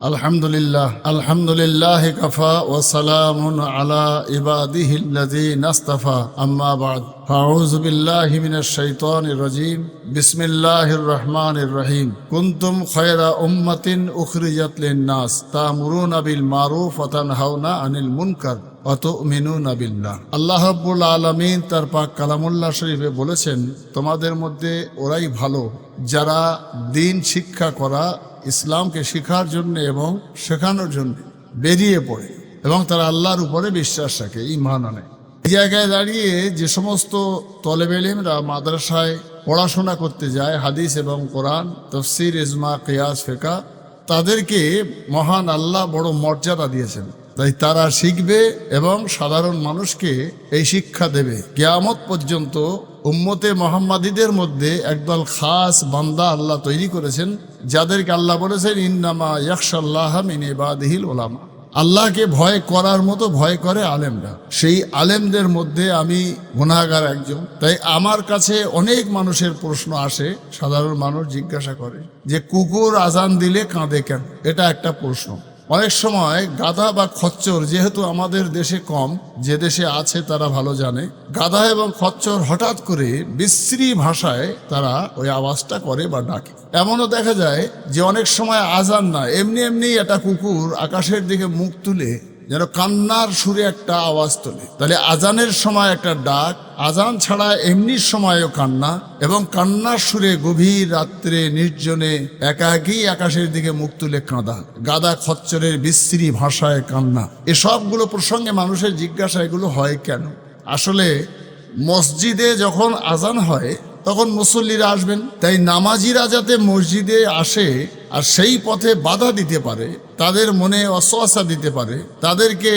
আলহামদুলিল্লাহ আলহামদুলিল্লাহ কফা ওয়া সালামুন আলা ইবাদিহিল্লাযী নাস্তাফা আম্মা বাদ। أما بعد فأعوذ بالله من الشيطان الرجيم بسم الله الرحمن الرحيم كنتم خير أمة أخرجت للناس تأمرون بالمعروف وتنهون عن المنكر অতুমিনুন বিল্লাহ আল্লাহ রাব্বুল আলামিন তার পাক কালামুল্লাহ শরীফে বলেছেন তোমাদের মধ্যে ওরাই ভালো যারা দিন শিক্ষা করা ইসলামকে শেখার জন্য এবং শেখানোর জন্য বেরিয়ে পড়ে এবং তারা আল্লাহর উপরে বিশ্বাস রাখে ইমান আনে এই জায়গায় দাঁড়িয়ে যে সমস্ত তলেবেলিমরা মাদ্রাসায় পড়াশোনা করতে যায়, হাদিস এবং কোরআন, তফসির, ইজমা, কিয়াস ফেকা তাদেরকে মহান আল্লাহ বড় মর্যাদা দিয়েছেন। তাই তারা শিখবে এবং সাধারণ মানুষকে এই শিক্ষা দেবে। কেয়ামত পর্যন্ত উম্মতে মোহাম্মদীদের মধ্যে একদল খাস বান্দা আল্লাহ তৈরি করেছেন, যাদেরকে আল্লাহ বলেছেন, ইন্নামা ইয়াকশাল্লাহ মিন ইবাদিহিল ওলামা আল্লাহকে ভয় করার মতো ভয় করে আলেমরা। সেই আলেমদের মধ্যে আমি গুণাগার একজন। তাই আমার কাছে অনেক মানুষের প্রশ্ন আসে, সাধারণ মানুষ জিজ্ঞাসা করে যে, কুকুর আজান দিলে কাঁদে কেন? এটা একটা প্রশ্ন। অনেক সময় গাধা বা খচ্চর যেহেতু আমাদের দেশে কম, যে দেশে আছে তারা ভালো জানে, গাধা এবং খচ্চর হঠাৎ করে বিশ্রী ভাষায় তারা ওই আওয়াজটা করে বা ডাকে। এমনও দেখা যায় যে অনেক সময় আজান না, এমনি এমনি একটা কুকুর আকাশের দিকে মুখ তুলে যেন কান্নার সুরে একটা আওয়াজ তোলে। তাহলে আজানের সময় একটা ডাক, আজান ছাড়া এমনি সময়ও কান্না এবং কান্নার সুরে গভীর রাত্রে নির্জনে একাকী আকাশের দিকে মুখ তুলে কাঁদা। গাদা খচ্চরের বিশ্রী ভাষায় কান্না। এসবগুলো প্রসঙ্গে মানুষের জিজ্ঞাসা এগুলো হয় কেন? আসলে মসজিদে যখন আজান হয়, তখন মুসল্লিরা আসবেন। তাই নামাজিরা যাতে মসজিদে আসে আর সেই পথে বাধা দিতে পারে, তাদের মনে অসোয়াশা দিতে পারে, তাদেরকে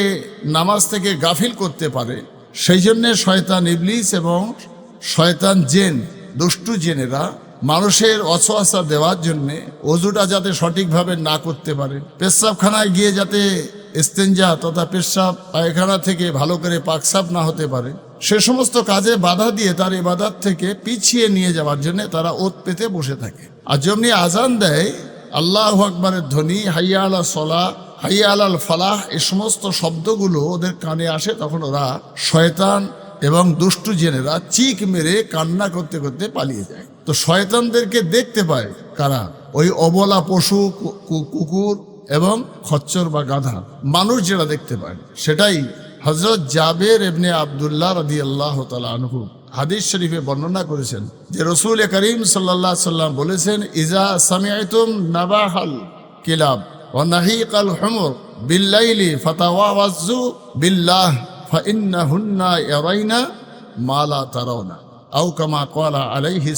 নামাজ থেকে গাফিল করতে পারে। সেই জন্যে শয়তান ইবলিস এবং শয়তান জেন, দুষ্টু জেনেরা মানুষের অসোয়াশা দেওয়ার জন্যে অজুটা যাতে সঠিকভাবে না করতে পারে। পেশাবখানায় গিয়ে যাতে ইস্তেঞ্জা তথা পেশাব পায়খানা থেকে ভালো করে পাকসাপ না হতে পারে। সে সমস্ত কাজে বাধা দিয়ে তার এবাদার থেকে পিছিয়ে নিয়ে যাওয়ার জন্য তারা ওত পেতে বসে থাকে। আর যেমনি আজান দেয় আল্লাহ আকবরের ধ্বনি হাইয়া আলা সলা হাইয়া আলাল ফালাহ এই সমস্ত শব্দগুলো ওদের কানে আসে তখন ওরা শয়তান এবং দুষ্টু জেনেরা চিক মেরে কান্না করতে করতে পালিয়ে যায়। তো শয়তানদেরকে দেখতে পায় কারা? ওই অবলা পশু কুকুর এবং খচ্চর বা গাধা। মানুষ যেটা দেখতে পায়, সেটাই হজরত জাবের এবনে আবদুল্লাহ রাদি আল্লাহ তালা আনহু। হাদিস শরীফে বর্ণনা করেছেন যে রসুল করিম সাল্লাহ সাল্লাম বলেছেন, ইজা সামিয়াতুম নাবাহাল কিলাব ও বিল্লাহ মালা তারাওনা আও কামা কলা আলাইহি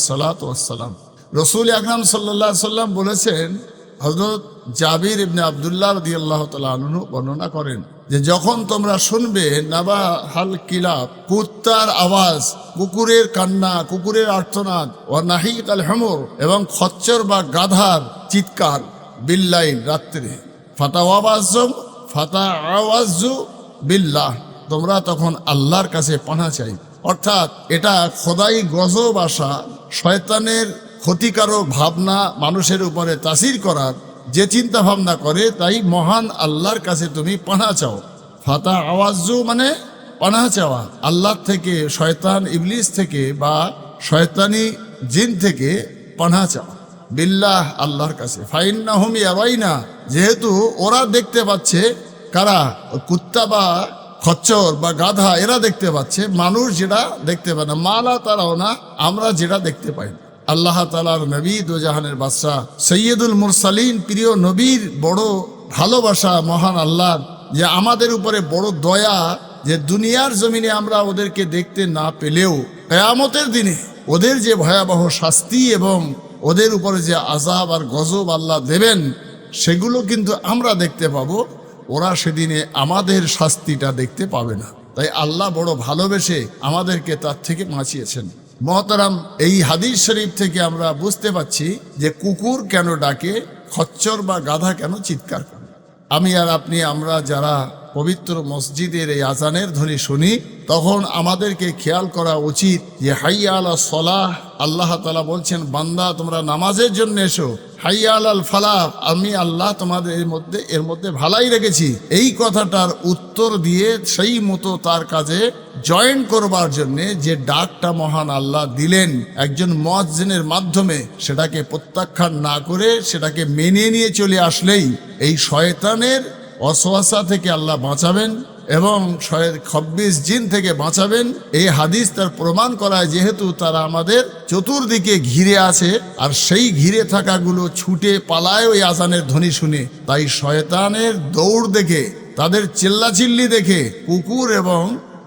রসুল সাল্লাম বলেছেন জাবির ইবনে আবদুল্লাহ আল্লাহ বর্ণনা করেন যে যখন তোমরা শুনবে নাবা হাল কিলাব কুত্তার আওয়াজ, কুকুরের কান্না, কুকুরের আর্থনাদ ও নাহিক আল হেমর, এবং খচ্চর বা গাধার চিৎকার বিল্লাইন রাত্রে। ফাতা আওয়াজম ফাতা আওয়াজু বিল্লাহ। তোমরা তখন আল্লাহর কাছে পানা চাই। অর্থাৎ এটা খোদাই গজব আসা, শয়তানের ক্ষতিকারক ভাবনা মানুষের উপরে তাসির করার যে চিন্তা ভাবনা করে, তাই মহান আল্লাহর কাছে তুমি পানা চাও। ফাতা আওয়াজু মানে পানা চাওয়া। আল্লাহ থেকে শয়তান ইবলিস থেকে বা শয়তানি জিন থেকে পানা চাওয়া। বিল্লাহ আল্লাহর কাছে। ফাইন্না হুম ইয়ারাইনা। যেহেতু ওরা দেখতে পাচ্ছে, কারা? কুত্তা বা খচ্চর বা গাধা, এরা দেখতে পাচ্ছে। মানুষ যেটা দেখতে পায় না। মালা তারাও না, আমরা যেটা দেখতে পাই না। আল্লাহ তালার নবী দোজাহানের বাদশাহ সৈয়দুল মুরসালিন, প্রিয় নবীর বড় ভালোবাসা মহান আল্লাহ যে আমাদের উপরে বড় দয়া, যে দুনিয়ার জমিনে আমরা ওদেরকে দেখতে না পেলেও কেয়ামতের দিনে ওদের যে ভয়াবহ শাস্তি এবং ওদের উপরে যে আজাব আর গজব আল্লাহ দেবেন, সেগুলো কিন্তু আমরা দেখতে পাবো। ওরা সেদিনে আমাদের শাস্তিটা দেখতে পাবে না। তাই আল্লাহ বড় ভালোবেসে আমাদেরকে তার থেকে বাঁচিয়েছেন। মহতারাম, এই হাদিস শরীফ থেকে আমরা বুঝতে পাচ্ছি যে কুকুর কেন ডাকে, খচ্চর বা গাধা কেন চিৎকার করে। আমি আর আপনি, আমরা যারা পবিত্র মসজিদের এই আজানের ধ্বনি শুনি, তখন আমাদেরকে খেয়াল করা উচিত যে হাইয়া আলা সলাহ, আল্লাহ তালা বলছেন, বান্দা, তোমরা নামাজের জন্য এসো। হাইয়া আল ফালাহ আমি আল্লাহ তোমাদের এর মধ্যে এর মধ্যে ভালাই রেখেছি। এই কথাটার উত্তর দিয়ে সেই মতো তার কাজে জয়েন করবার জন্য যে ডাকটা মহান আল্লাহ দিলেন একজন মজ্জিনের মাধ্যমে, সেটাকে প্রত্যাখ্যান না করে সেটাকে মেনে নিয়ে চলে আসলেই এই শয়তানের অসওয়াসা থেকে আল্লাহ বাঁচাবেন। এবং খব্বিশ জিন থেকে বাঁচাবেন। এই হাদিস তার প্রমাণ করায় যেহেতু তারা আমাদের চতুর্দিকে ঘিরে আছে, আর সেই ঘিরে থাকাগুলো ছুটে পালায় ওই আজানের ধ্বনি শুনে। তাই শয়তানের দৌড় দেখে, তাদের চিল্লাচিল্লি দেখে কুকুর এবং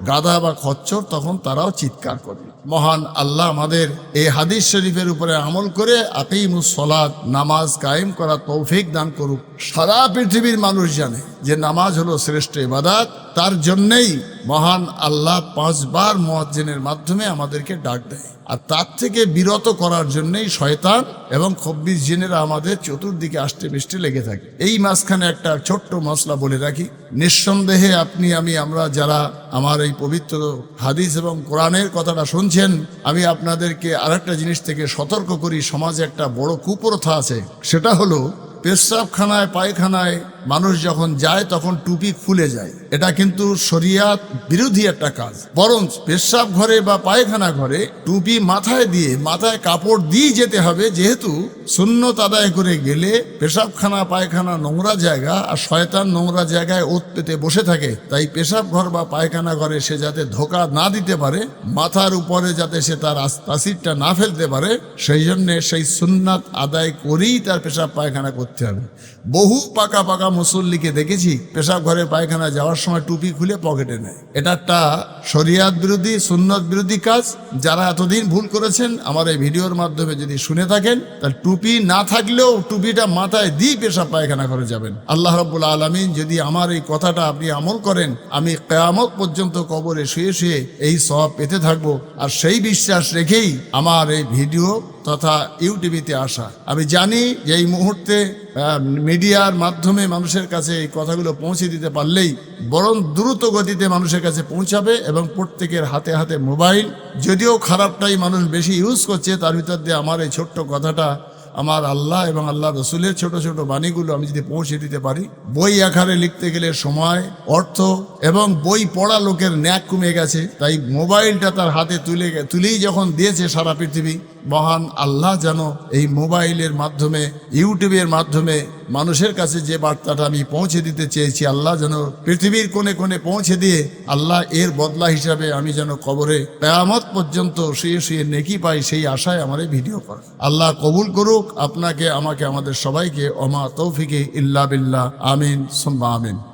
গাদা বা খচ্চর তখন তারাও চিৎকার করে। মহান আল্লাহ আমাদের এই হাদিস শরীফের উপরে আমল করে আকিমুস সলাদ নামাজ কায়েম করা তৌফিক দান করুক। সারা পৃথিবীর মানুষ জানে। যে নামাজ হলো শ্রেষ্ঠ ইবাদাত, তার জন্যেই মহান আল্লাহ পাঁচবার মহাজ্জিনের মাধ্যমে আমাদেরকে ডাক দেয়। আর তার থেকে বিরত করার জন্যই শয়তান এবং খব্বিশ জিনেরা আমাদের চতুর্দিকে আষ্টে মিষ্টে লেগে থাকে। এই মাঝখানে একটা ছোট্ট মশলা বলে রাখি। নিঃসন্দেহে আপনি, আমি, আমরা যারা আমার এই পবিত্র হাদিস এবং কোরআনের কথাটা শুনছেন, আমি আপনাদেরকে আরেকটা জিনিস থেকে সতর্ক করি। সমাজে একটা বড় কুপ্রথা আছে। সেটা হলো পেশাবখানায়, পায়খানায় মানুষ যখন যায়, তখন টুপি খুলে যায়। এটা কিন্তু শরিয়াত বিরোধী একটা কাজ। বরঞ্চ পেশাব ঘরে বা পায়খানা ঘরে টুপি মাথায় দিয়ে, মাথায় কাপড় দিয়ে যেতে হবে। যেহেতু সুন্নত আদায় করে গেলে পেশাবখানা, পায়খানা নোংরা জায়গা আর শয়তান নোংরা জায়গায় ওত পেতে বসে থাকে। তাই পেশাব ঘর বা পায়খানা ঘরে সে যাতে ধোকা না দিতে পারে, মাথার উপরে যাতে সে তার তাসিরটা না ফেলতে পারে, সেই জন্যে সেই সুন্নাত আদায় করেই তার পেশাব পায়খানা করতে হবে। বহু পাকা পাকা মুসল্লিকে দেখেছি, পেশাব ঘরে পায়খানা যাওয়ার সময় টুপি খুলে পকেটে নেয়। এটা একটা শরিয়াত বিরোধী, সুন্নত বিরোধী কাজ। যারা এতদিন ভুল করেছেন, আমার এই ভিডিওর মাধ্যমে যদি শুনে থাকেন, তাহলে টুপি না থাকলেও টুপিটা মাথায় দিয়ে পেশাব পায়খানা করে যাবেন। আল্লাহ রব্বুল আলমিন যদি আমার এই কথাটা আপনি আমল করেন, আমি কেয়ামত পর্যন্ত কবরে শুয়ে শুয়ে এই সব পেতে থাকব। আর সেই বিশ্বাস রেখেই আমার এই ভিডিও তথা ইউটিভিতে আসা। আমি জানি যে এই মুহূর্তে মিডিয়ার মাধ্যমে মানুষের কাছে এই কথাগুলো পৌঁছে দিতে পারলেই বরং দ্রুত গতিতে মানুষের কাছে পৌঁছাবে এবং প্রত্যেকের হাতে হাতে মোবাইল। যদিও খারাপটাই মানুষ বেশি ইউজ করছে, তার ভিতর দিয়ে আমার এই ছোট্ট কথাটা আমার আল্লাহ এবং আল্লাহ রসুলের ছোট ছোট বাণীগুলো আমি যদি পৌঁছে দিতে পারি। বই আকারে লিখতে গেলে সময়, অর্থ এবং বই পড়া লোকের ন্যাক কমে গেছে। তাই মোবাইলটা তার হাতে তুলে, তুলেই যখন দিয়েছে সারা পৃথিবী মহান আল্লাহ যেন এই মোবাইলের মাধ্যমে, ইউটিউবের মাধ্যমে মানুষের কাছে যে বার্তাটা আমি পৌঁছে দিতে চেয়েছি, আল্লাহ যেন পৃথিবীর কোণে কোণে পৌঁছে দিয়ে আল্লাহ এর বদলা হিসাবে আমি যেন কবরে কেয়ামত পর্যন্ত শুয়ে শুয়ে নেকি পাই সেই আশায় আমার এই ভিডিও করা। আল্লাহ কবুল করুক, আপনাকে, আমাকে, আমাদের সবাইকে, অমা তৌফিকে ইল্লা বিল্লাহ, আমিন, সুম্মা আমিন।